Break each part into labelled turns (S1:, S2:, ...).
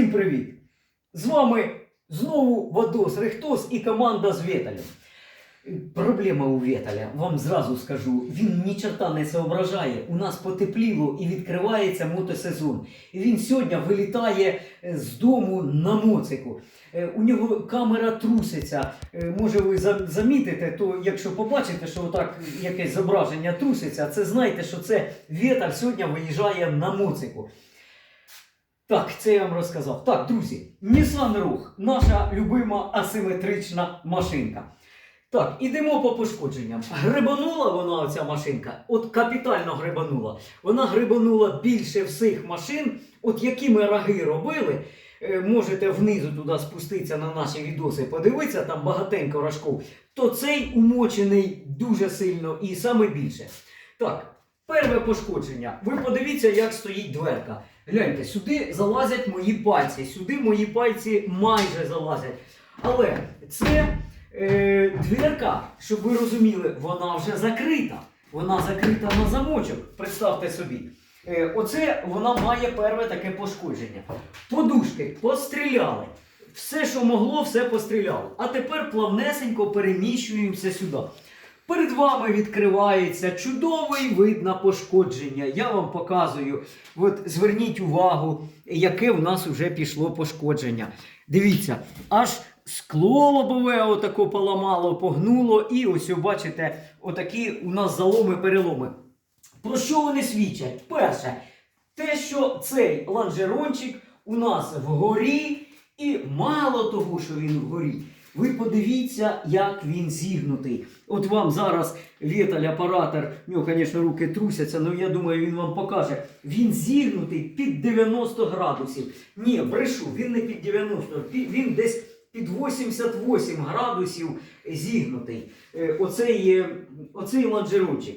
S1: Всім привіт! З вами знову Вадос Рехтос і команда з Вєталем. Проблема у Вєталя, вам зразу скажу, він ні черта не соображає. У нас потепліло і відкривається мотосезон. І він сьогодні вилітає е, з дому на моцику. Е, У нього камера труситься. Е, Може ви замітите, то якщо побачите, що отак якесь зображення труситься, це знайте, що це Вєталь сьогодні виїжджає на моцику. Так, це я вам розказав. Так, друзі, Nissan Рух, наша любима асиметрична машинка. Так, ідемо по пошкодженням. Грибанула вона, оця машинка, от капітально грибанула. Вона грибанула більше всіх машин, от які ми раги робили. Е, Можете внизу туди спуститися на наші відоси, подивитися, там багатенько рожков. То цей умочений дуже сильно і саме більше. Так, перше пошкодження. Ви подивіться, як стоїть дверка. Гляньте, сюди залазять мої пальці, сюди мої пальці майже залазять. Але це е, дверка, щоб ви розуміли, вона вже закрита. Вона закрита на замочок. Представте собі. Е, оце вона має перше таке пошкодження. Подушки постріляли. Все, що могло, все постріляло. А тепер плавнесенько переміщуємося сюди. Перед вами відкривається чудовий вид на пошкодження. Я вам показую. От зверніть увагу, яке в нас вже пішло пошкодження. Дивіться, аж скло лобове отако поламало, погнуло, і ось бачите, отакі у нас заломи, переломи. Про що вони свідчать? Перше, те, що цей лонжерончик у нас вгорі, і мало того, що він вгорі. Ви подивіться, як він зігнутий. От вам зараз Віталь, оператор, в нього, звісно, руки трусяться, але я думаю, він вам покаже. Він зігнутий під 90 градусів. Ні, брешу, він не під 90, пі- він десь під 88 градусів зігнутий. Е, Оцей, оцей лонжерончик.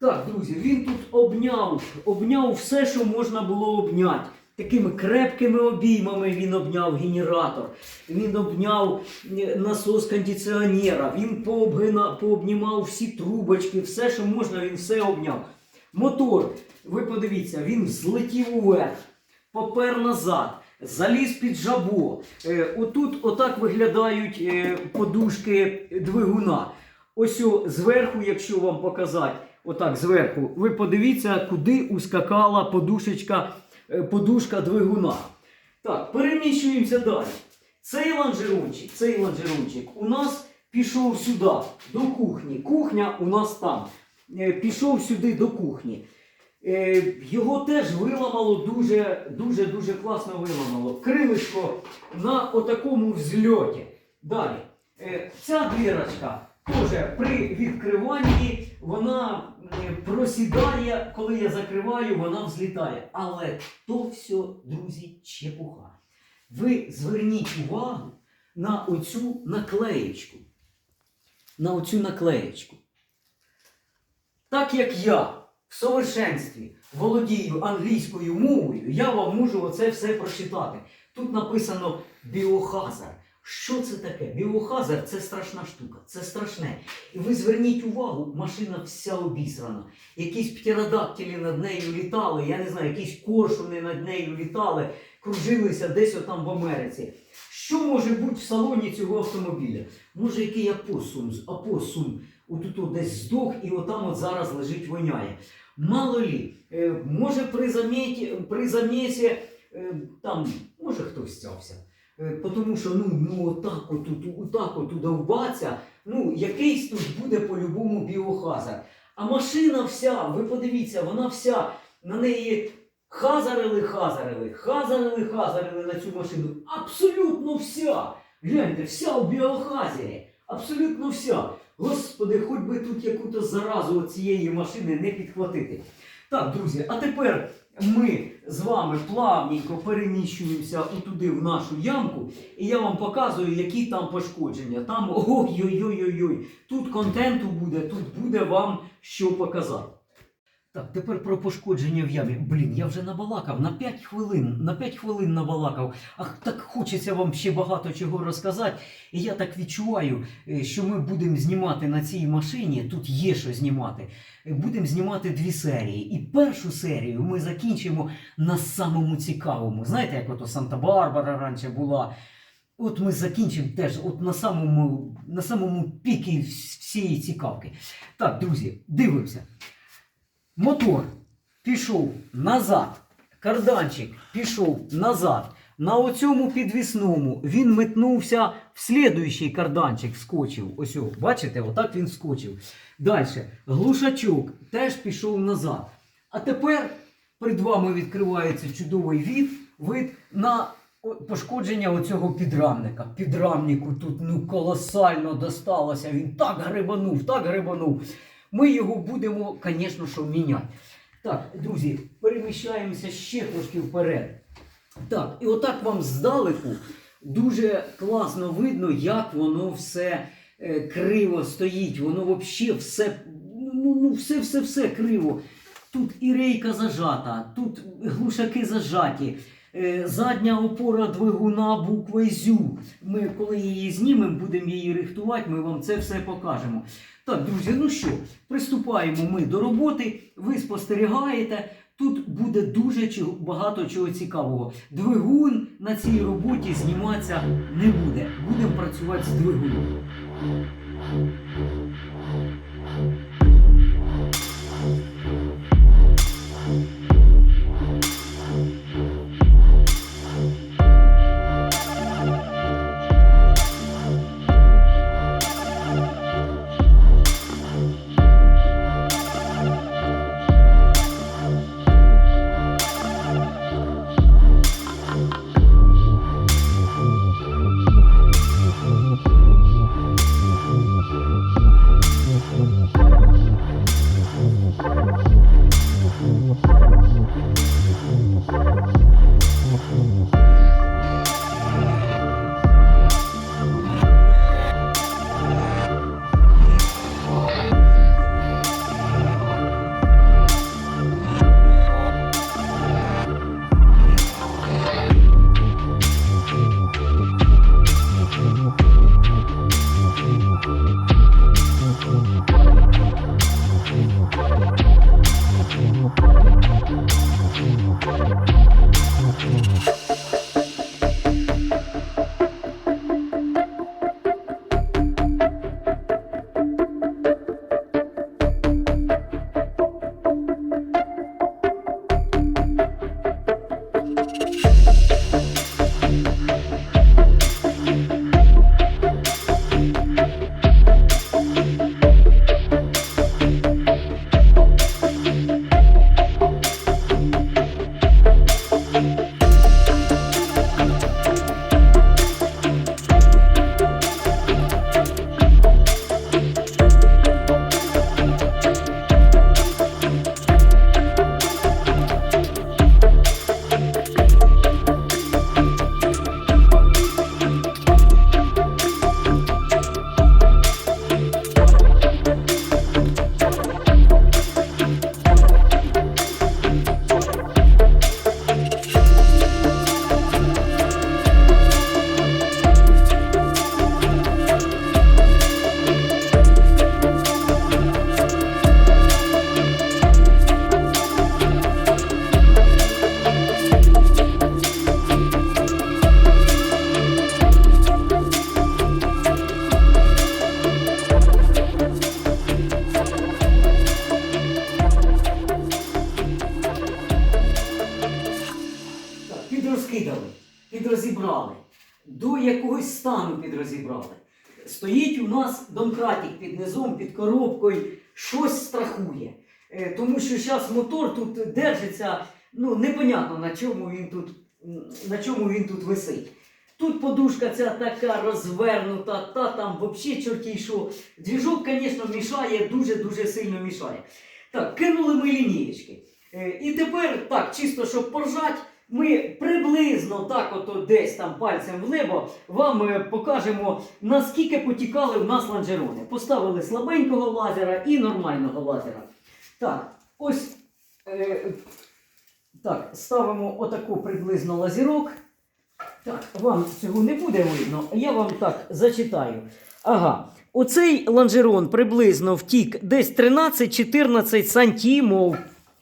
S1: Так, друзі, він тут обняв, обняв все, що можна було обняти. Такими крепкими обіймами він обняв генератор, він обняв е, насос кондиціонера, він пообгина, пообнімав всі трубочки, все, що можна, він все обняв. Мотор, ви подивіться, він злетів уверх, попер назад, заліз під жабо. Е, отут отак виглядають е, подушки двигуна. Ось зверху, якщо вам показати, отак зверху, ви подивіться, куди ускакала подушечка, подушка двигуна. Так, переміщуємося далі. Цей лонжерончик, цей лонжерончик у нас пішов сюди, до кухні. Кухня у нас там. Е, Пішов сюди до кухні. Е, Його теж виламало дуже, дуже, класно виламало. Крилишко на отакому взльоті. Далі. Е, Ця дірочка теж при відкриванні вона е, просідає, коли я закриваю, вона взлітає. Але то все, друзі, чепуха. Ви зверніть увагу на оцю наклеєчку. На оцю наклеєчку. Так як я в совершенстві володію англійською мовою, я вам можу оце все прочитати. Тут написано біохазар. Що це таке? Біохазар це страшна штука, це страшне. І ви зверніть увагу, машина вся обісрана. Якісь птеродактилі над нею літали, я не знаю, якісь коршуни над нею літали, кружилися десь отам в Америці. Що може бути в салоні цього автомобіля? Може, який апосум, апосум отут десь здох і отам от зараз лежить воняє. Мало лі, е, може при заміті, при замісі е, там, може хтось стявся. Е, Тому що ну, ну отак от, отак от удовбаться, ну якийсь тут буде по-любому біохазар. А машина вся, ви подивіться, вона вся на неї хазарили, хазарили, хазарили, хазарили на цю машину. Абсолютно вся. Гляньте, вся у біохазері. Абсолютно вся. Господи, хоч би тут яку-то заразу цієї машини не підхватити. Так, друзі, а тепер ми з вами плавненько переміщуємося туди в нашу ямку, і я вам показую, які там пошкодження. Там ой-ой-ой-ой-ой. Тут контенту буде, тут буде вам що показати. Так, тепер про пошкодження в ямі. Блін, я вже набалакав на 5 хвилин, на 5 хвилин набалакав. А так хочеться вам ще багато чого розказати. І я так відчуваю, е, що ми будемо знімати на цій машині. Тут є що знімати. Е, Будемо знімати дві серії. І першу серію ми закінчимо на самому цікавому. Знаєте, як ото Санта-Барбара раніше була. От ми закінчимо теж от на самому, на самому пікі всієї цікавки. Так, друзі, дивимося. Мотор пішов назад. Карданчик пішов назад. На оцьому підвісному він метнувся в слідуючий карданчик, скочив. Ось, о, бачите, отак він скочив. Далі. Глушачок теж пішов назад. А тепер перед вами відкривається чудовий від, вид на пошкодження оцього підрамника. Підрамнику тут ну колосально досталося. Він так грибанув, так грибанув. Ми його будемо, звісно, що міняти. Так, друзі, переміщаємося ще трошки вперед. Так, і отак вам здалеку дуже класно видно, як воно все е, криво стоїть. Воно взагалі все, ну, ну, все, все, все криво. Тут і рейка зажата, тут глушаки зажаті. Е, Задня опора двигуна букви ЗЮ. Ми, коли її знімемо, будемо її рихтувати, ми вам це все покажемо. Так, друзі, ну що, приступаємо ми до роботи. Ви спостерігаєте. Тут буде дуже багато чого цікавого. Двигун на цій роботі зніматися не буде. Будемо працювати з двигуном. Нас домкратик під низом, під коробкою, щось страхує. Е, Тому що зараз мотор тут держиться, ну непонятно на чому він тут, на чому він тут висить. Тут подушка ця така розвернута, та там взагалі чорті що. Двіжок, звісно, мішає, дуже-дуже сильно мішає. Так, кинули ми лінієчки. Е, І тепер так, чисто щоб поржать, ми приблизно так, ото десь там пальцем в небо, вам е, покажемо, наскільки потікали в нас лонжерони. Поставили слабенького лазера і нормального лазера. Так, ось Е, так, ставимо отаку приблизно лазірок. Так, вам цього не буде видно, я вам так зачитаю. Ага. Оцей лонжерон приблизно втік десь 13-14 сантімов.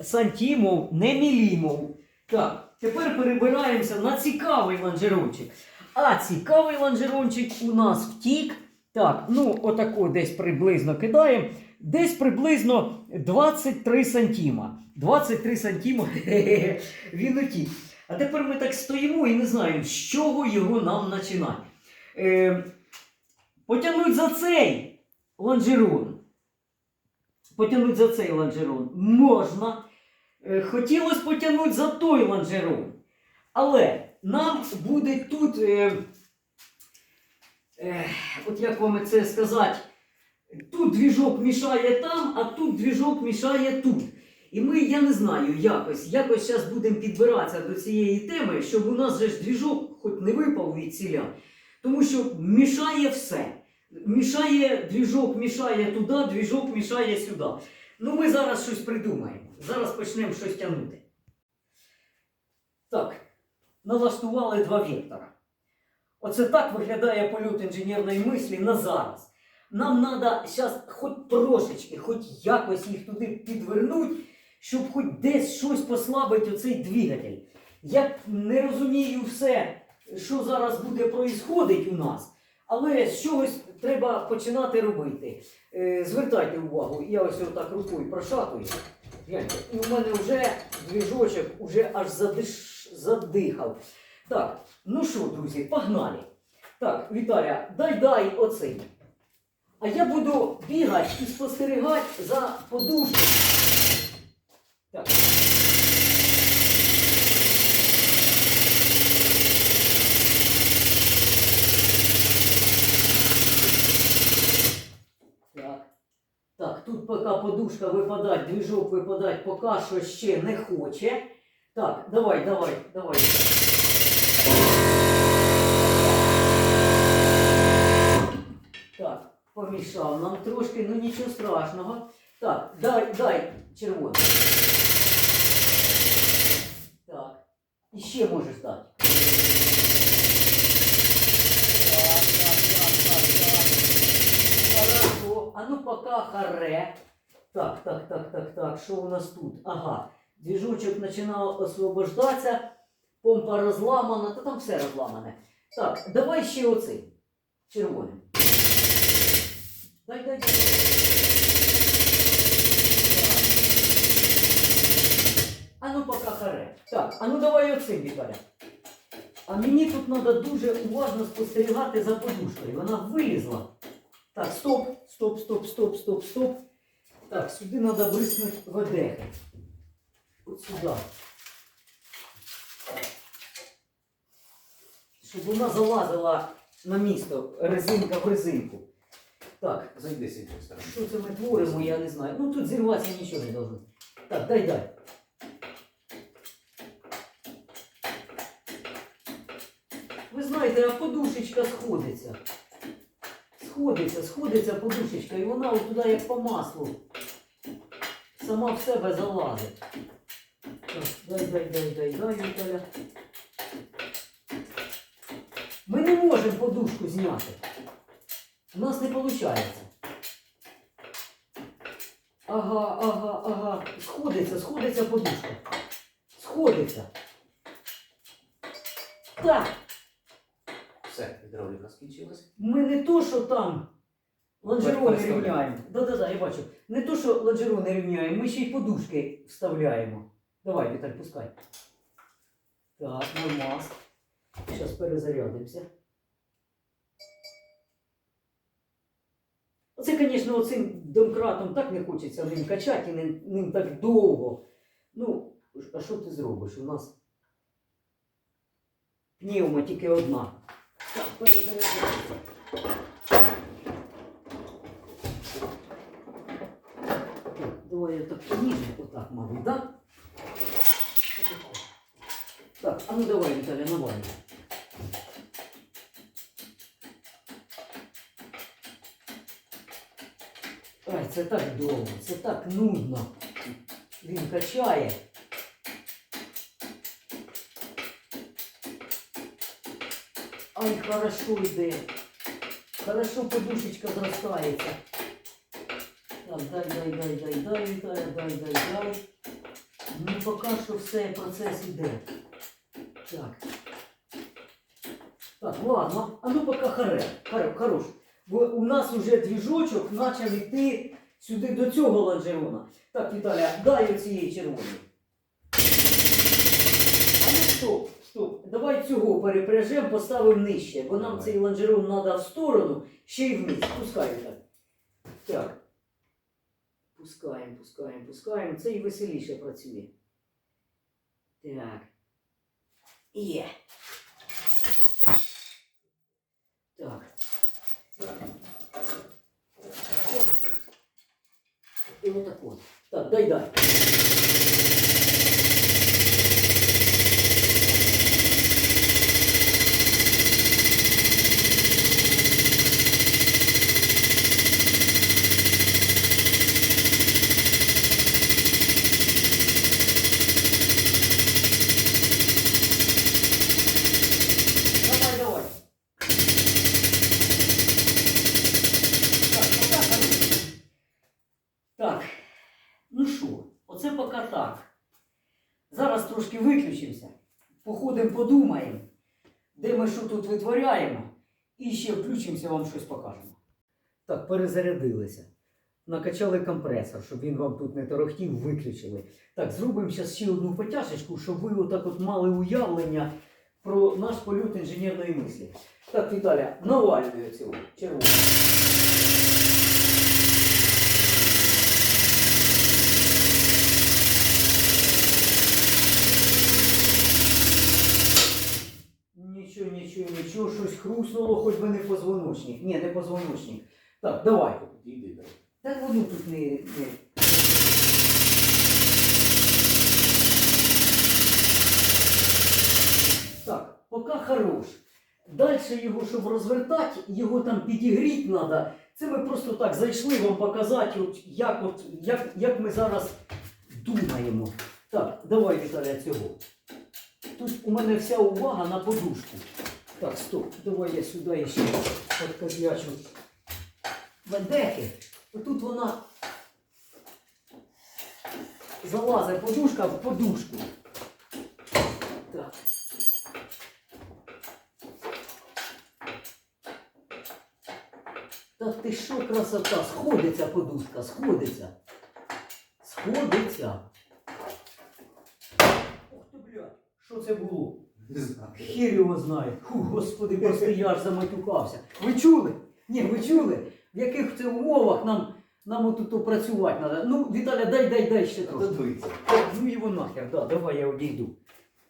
S1: Сантімов, не мілімов. Так, тепер перебираємося на цікавий лонжерончик. А цікавий лонжерончик у нас втік. Так, ну отако десь приблизно кидаємо. Десь приблизно 23 сантіма. 23 сантіма він утік. А тепер ми так стоїмо і не знаємо, з чого його нам починати. Е, потягнуть за цей лонжерон. Потягнуть за цей лонжерон можна. Е, хотілося потягнути за той лонжерон. Але нам буде тут, е, е, от як вам це сказати, тут двіжок мішає там, а тут двіжок мішає тут. І ми, я не знаю, якось, якось зараз будемо підбиратися до цієї теми, щоб у нас же ж двіжок хоч не випав від ціля. Тому що мішає все. Мішає двіжок, мішає туди, двіжок мішає сюди. Ну, ми зараз щось придумаємо. Зараз почнемо щось тягнути. Так, налаштували два вектора. Оце так виглядає польот інженерної мислі на зараз. Нам треба зараз хоч трошечки, хоч якось їх туди підвернути, щоб хоч десь щось послабити оцей двигатель. Я не розумію все, що зараз буде проїсходити у нас, але з чогось треба починати робити. Е, звертайте увагу, я ось отак рукою прошатую. Гляньте, і у мене вже двіжочок уже аж задиш, задихав. Так, ну що, друзі, погнали. Так, Віталя, дай дай оцей. А я буду бігати і спостерігати за подушкою. Так. Так. Так, тут поки подушка випадать, двіжок випадать, поки що ще не хоче. Так, давай, давай, давай. Так, помішав нам трошки, ну нічого страшного. Так, дай, дай червоний. Так. І ще можеш дати. Так, так, так, так, так. Хорошо. А ну пока харе. Так, так, так, так, так. Що у нас тут? Ага. Двіжочок починав освобождатися. Помпа розламана, та там все розламане. Так, давай ще оцей. Червоний. Дай, дай, дай. А ну пока харе. Так, а ну давай оцим, Віталя. А мені тут треба дуже уважно спостерігати за подушкою. Вона вилізла. Так, стоп, стоп, стоп, стоп, стоп, стоп. Так, сюди треба бриснути ведехи. От сюди. Щоб вона залазила на місто, резинка в резинку. Так,
S2: Зайди з іншої сторони.
S1: що це ми творимо, я не знаю. Ну тут зірватися нічого не должно. Так, дай дай. Ви знаєте, а подушечка сходиться. Сходиться, сходиться подушечка, і вона туди як по маслу. Сама в себе залазить. Так, дай, дай, дай, дай, дай, Віталя. Ми не можемо подушку зняти. У нас не виходить. Ага, ага, ага. Сходиться, сходиться подушка. Сходиться. Так,
S2: Все, гідравліка скінчилась.
S1: ми не то, що там лонжерони
S2: Переставляємо.
S1: рівняємо. Да-да-да, я бачу. Не то, що лонжерони рівняємо, ми ще й подушки вставляємо. Давай, Віталь, пускай. Так, нормас. Зараз перезарядимося. Оце, звісно, оцим домкратом так не хочеться ним качати і ним, ним так довго. Ну, а що ти зробиш? У нас пневма тільки одна. Так, перезаряджаємося. Так, давай я так поніже, отак, мабуть, так? Так, а ну давай, Віталя, навалюй. Ай, це так довго, це так нудно. Він качає. Ай, хорошо йде. Хорошо подушечка зростається. Дай, дай, дай, дай, дай, дай, дай, дай, дай. Ну, поки що все, процес іде. Так. Так, ладно. А ну поки харе. Харе, хорош. Бо у нас уже двіжочок почав йти сюди до цього лонжерона. Так, Віталя, дай оцієї червоної. А ну стоп, стоп. Давай цього перепряжемо, поставимо нижче, бо нам цей лонжерон треба в сторону, ще й вниз. Пускай так. Так. Пускаємо, пускаємо, пускаємо. Це і веселіше працює. Так. Є. Так. Оп. І отак от. Так, дай дай. І ще включимося, вам щось покажемо. Так, перезарядилися. Накачали компресор, щоб він вам тут не торохтів, виключили. Так, зробимо зараз ще одну потяжечку, щоб ви отак от мали уявлення про наш польот інженерної мислі. Так, Віталя, навалюю цього червоного. Нічого, нічого, нічого, щось хруснуло, хоч би не позвоночник. Ні, не позвоночник. Так, давай.
S2: Іди, давай.
S1: Так воно тут не. не. Так, поки хорош. Далі його, щоб розвертати, його там підігріти треба. Це ми просто так зайшли вам показати, от, як, от, як, як ми зараз думаємо. Так, давай, Віталя, цього. Тут у мене вся увага на подушку. Так, стоп, давай я сюди ще подкозлячу бендехи. Отут вона залазить подушка в подушку. Так. Та ти що красота? Сходиться подушка, сходиться. Сходиться. Ух ти, блядь, що це було?
S2: Не знаю.
S1: Хір його знає. Фу, господи, просто я аж заматюкався. Ви чули? Ні, ви чули? В яких це умовах нам, нам отут працювати треба? Ну, Віталя, дай, дай, дай ще. Так, ну його нахер, да, давай я одійду.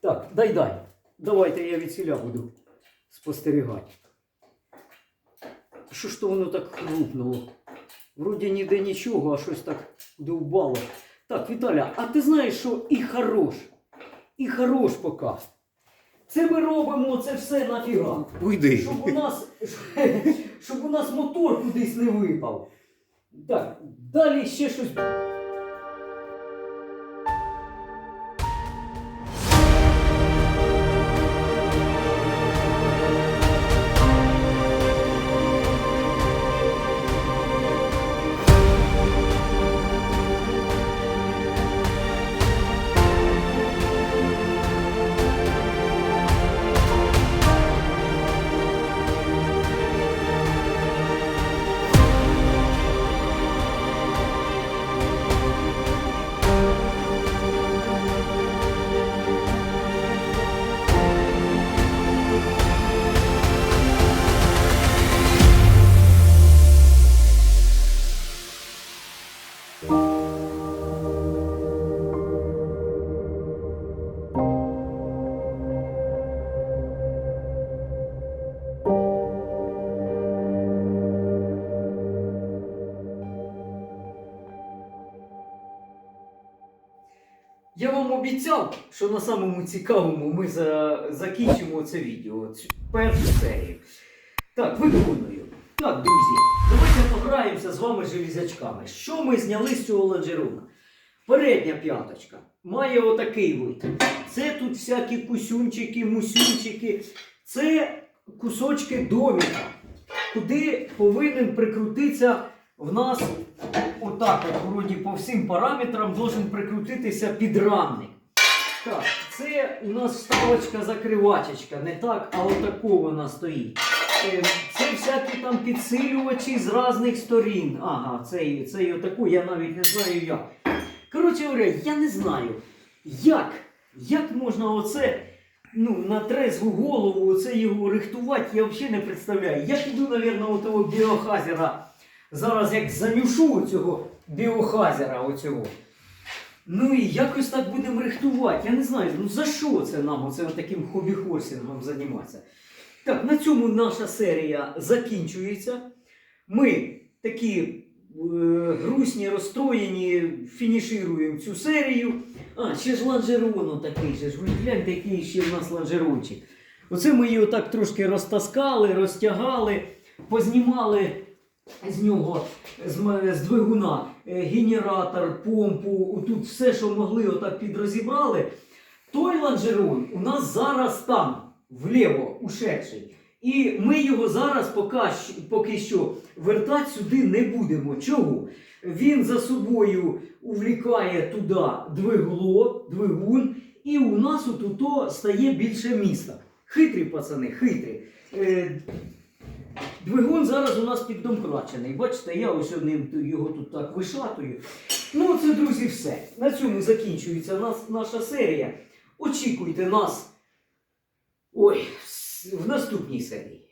S1: Так, дай дай. Давайте я від селя буду спостерігати. Що ж то воно так хрупнуло? Вроді ніде нічого, а щось так довбало. Так, Віталя, а ти знаєш, що і хорош, і хорош поки. Це ми робимо це все нафіга.
S2: Уйди.
S1: Щоб у нас, щоб у нас мотор кудись не випав. Так, далі ще щось. Обіцяв, що на самому цікавому ми за... закінчимо це відео, цю першу серію. Так, виконую. Так, друзі, давайте пограємося з вами железячками. Що ми зняли з цього лонжерона? Передня п'яточка має отакий вид. Це тут всякі кусюнчики, мусюнчики. Це кусочки доміка, куди повинен прикрутитися в нас отак, от, вроді по всім параметрам должен прикрутитися підрамник. Так, це у нас вставочка закривачечка, не так, а отако вона стоїть. Е, Це всякі там підсилювачі з різних сторін. Ага, цей, цей отаку, я навіть не знаю як. Коротше говоря, я не знаю, як, як можна оце ну, на трезву голову оце його рихтувати, я взагалі не представляю. Я піду, мабуть, того біохазера. Зараз як занюшу цього біохазера оцього. Ну і якось так будемо рихтувати. Я не знаю, ну за що це нам оце таким хобі-хорсингом займатися. Так, на цьому наша серія закінчується. Ми такі е, грустні, розстроєні, фінішируємо цю серію. А, ще ж ланжерон такий же ж. Гляньте, який ще в нас ланжерончик. Оце ми його так трошки розтаскали, розтягали, познімали з нього, з, з двигуна, е, генератор, помпу, тут все, що могли, отак підрозібрали. Той ланжерон у нас зараз там, вліво, ушедший. І ми його зараз поки, поки що вертати сюди не будемо. Чого? Він за собою увлікає туди двигло, двигун, і у нас отуто стає більше міста. Хитрі пацани, хитрі. Двигун зараз у нас піддомкрачений. Бачите, я ось ним його тут так вишатую. Ну, це, друзі, все. На цьому закінчується наша серія. Очікуйте нас. Ой, в наступній серії.